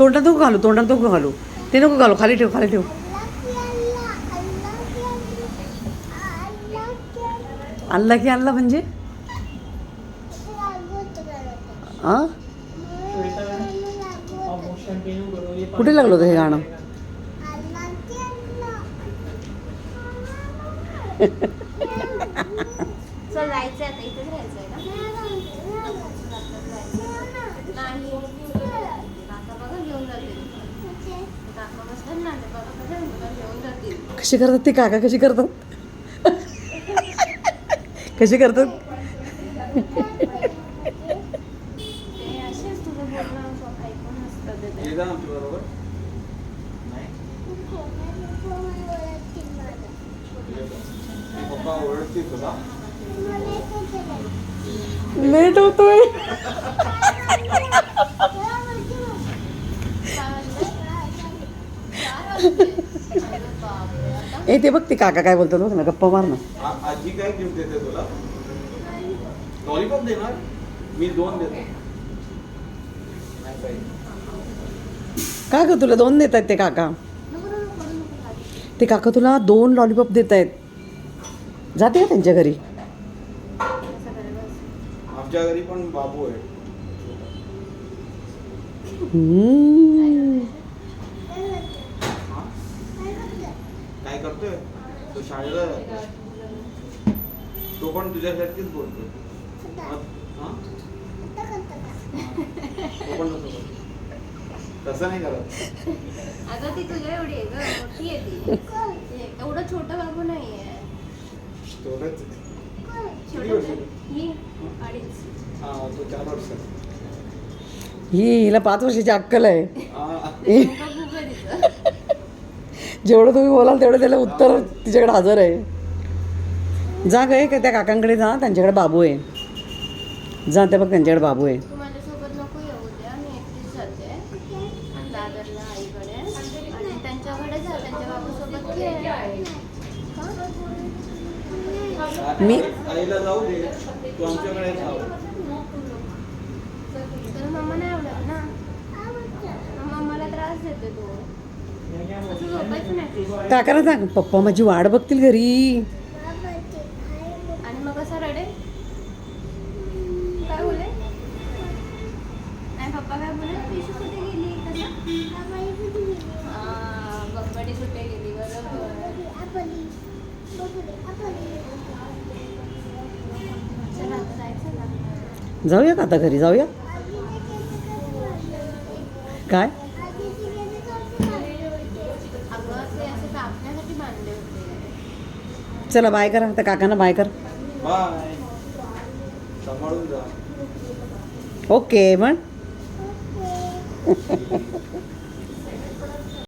तोंडात नको घालू तोंडात नको घालू. ते नको घालू खाली ठेव खाली ठेव. आणला की आणला म्हणजे? हां कुठे लागलं होतं हे गाणं? चल आता इथेच राहायचंय ना नाही काका बघा घेऊन जातील काका बसतात ना ते बघा कसं तुला घेऊन जातील कशी करतात ते काका कशी करतात? कशी करतात? ते असेच तुझं बोलणं असं ऐकून असतं ते ये जा आमच्या बरोबर नाही ते पप्पा ओळखतील तुला लेट होतोय ए ते बघ ते काका काय बोलतात बघ ना गप्पा मार ना. आजी काय गिफ्ट देते तुला? लॉलीपॉप देणार? मी दोन देतो. नाही पाहिजे का ग तुला दोन देत आहेत ते काका? ते काका तुला दोन लॉलीपॉप देत आहेत. जाते का त्यांच्या घरी? आमच्या घरी पण बाबू आहे हम्म. हा? काय करतोय तो शाळेला? जातो. तो पण तुझ्यासारखीच बोलतो? तो पण तसं बोलतो. तसं नाही करत. अगं ती तुझ्या एवढी आहे ग मोठी आहे ती. ते एवढं छोटं बाबू नाही आहे तेवढंच किती वर्ष? ही अडीच. हा तो चार वर्ष. ही हिला पाच वर्षाची अक्कल आहे. हा. ए, मोठं खूप आहे तिचं जेवढं तुम्ही बोलाल तेवढं त्याला उत्तर तिच्याकडे हजर आहे. जा गे का त्या काकांकडे जा त्यांच्याकडे बाबू आहे. जा त्या बघ त्यांच्याकडे बाबू आहे. तू मी एकटीच जाते. दादरला आईकडे. आणि त्यांच्याकडे जा त्यांच्या बाबूसोबत खेळ. मी- आईला जाऊ दे तू आमच्याकडे जाऊ तर मम्मा नाही आवडत ना? मग मम्माला त्रास देते तू असं झोपायचं नाही काकाला सांग? पप्पा माझी वाट बघतील घरी. आणि मग कसं रडे? काय बोले नाही पप्पा काय बोले पिशू कुठे गेली? कसं? बंबडी कुठे गेली? बरोबर. जाऊया का आता घरी? जाऊया? काय अगं ते असे कापण्यासाठी बांधले होते चला बाय करा त्या काकांना बाय कर. ओके म्हण.